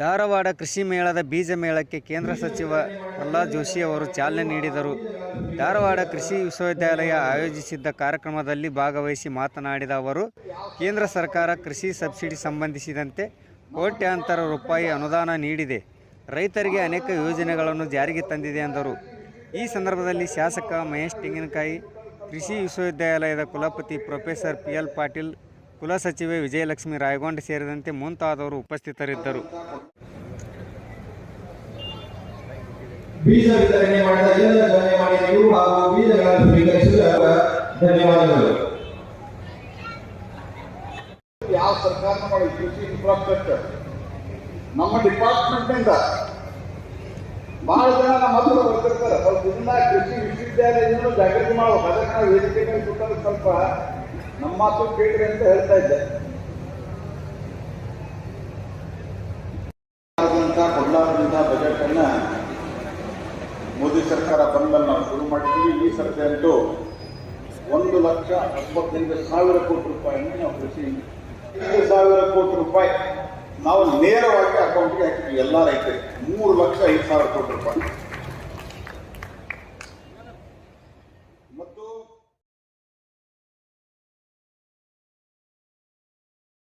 ಧಾರವಾಡ ಕೃಷಿ ಮೇಳದ ಬೀಜ ಮೇಳಕ್ಕೆ ಕೇಂದ್ರ ಸಚಿವ ಪ್ರಹ್ಲಾದ್ ಜೋಶಿ ಅವರು ಚಾಲನೆ ನೀಡಿದರು. ಧಾರವಾಡ ಕೃಷಿ ವಿಶ್ವವಿದ್ಯಾಲಯ ಆಯೋಜಿಸಿದ್ದ ಕಾರ್ಯಕ್ರಮದಲ್ಲಿ ಭಾಗವಹಿಸಿ ಮಾತನಾಡಿದ ಅವರು, ಕೇಂದ್ರ ಸರ್ಕಾರ ಕೃಷಿ ಸಬ್ಸಿಡಿ ಸಂಬಂಧಿಸಿದಂತೆ ಕೋಟ್ಯಾಂತರ ರೂಪಾಯಿ ಅನುದಾನ ನೀಡಿದೆ. ರೈತರಿಗೆ ಅನೇಕ ಯೋಜನೆಗಳನ್ನು ಜಾರಿಗೆ ತಂದಿದೆ ಎಂದರು. ಈ ಸಂದರ್ಭದಲ್ಲಿ ಶಾಸಕ ಮಹೇಶ್ ತೆಂಗಿನಕಾಯಿ, ಕೃಷಿ ವಿಶ್ವವಿದ್ಯಾಲಯದ ಕುಲಪತಿ ಪ್ರೊಫೆಸರ್ ಪಿ ಎಲ್ ಪಾಟೀಲ್ ಕುಲಸಚಿವೆ ವಿಜಯಲಕ್ಷ್ಮಿ ರಾಯಗೊಂಡ ಸೇರಿದಂತೆ ಮುಂತಾದವರು ಉಪಸ್ಥಿತರಿದ್ದರು. ಬೀಜ ವಿತರಣೆ ಮಾಡಿದ ಎಲ್ಲ ಧನ್ಯವಾದಗಳು ಹಾಗೂ ಬೀಜಗಳನ್ನು ಸ್ವೀಕರಿಸಿದ ಧನ್ಯವಾದಗಳು. ಯಾವ ಸರ್ಕಾರ ಮಾಡಿ ಕೃಷಿ ಇನ್ಫ್ರಾಸ್ಟ್ರಕ್ಚರ್ ನಮ್ಮ ಡಿಪಾರ್ಟ್ಮೆಂಟ್ನಿಂದ ಬಹಳ ಜನ ನಮ್ಮ ಹತ್ರ ಬರ್ತಿರ್ತಾರೆ. ಸ್ವಲ್ಪ ಇದನ್ನ ಕೃಷಿ ವಿಶ್ವವಿದ್ಯಾಲಯದಿಂದ ಜಾಗೃತಿ ಮಾಡುವ ಅದಕ್ಕೆ ನಾವು ವೇದಿಕೆ ಮೇಲೆ ಸ್ವಲ್ಪ ನಮ್ಮ ಮಾತು ಕೇಳ್ರಿ ಅಂತ ಹೇಳ್ತಾ ಇದ್ದೆ. ಆದಂಥ ಕೊಡ್ಲಾರದಂಥ ಬಜೆಟ್ ಅನ್ನ ಮೋದಿ ಸರ್ಕಾರ ಬಂದನ್ನು ನಾವು ಶುರು ಮಾಡಿದ್ದೀವಿ ಈ ಸರ್ಕಾರ ಅಂತೂ ಒಂದು ಲಕ್ಷ ಹತ್ತೊಂದು ಸಾವಿರ ಕೋಟಿ ರೂಪಾಯಿಯನ್ನು ನಾವು ಕೃಷಿ ಐದು ಸಾವಿರ ಕೋಟಿ ರೂಪಾಯಿ ನಾವು ನೇರವಾಗಿ ಅಕೌಂಟ್ಗೆ ಹಾಕಿದ್ವಿ, ಎಲ್ಲ ರೈತರಿಗೆ ಮೂರು ಲಕ್ಷ ಐದು ಸಾವಿರ ಕೋಟಿ ರೂಪಾಯಿ. ಮತ್ತು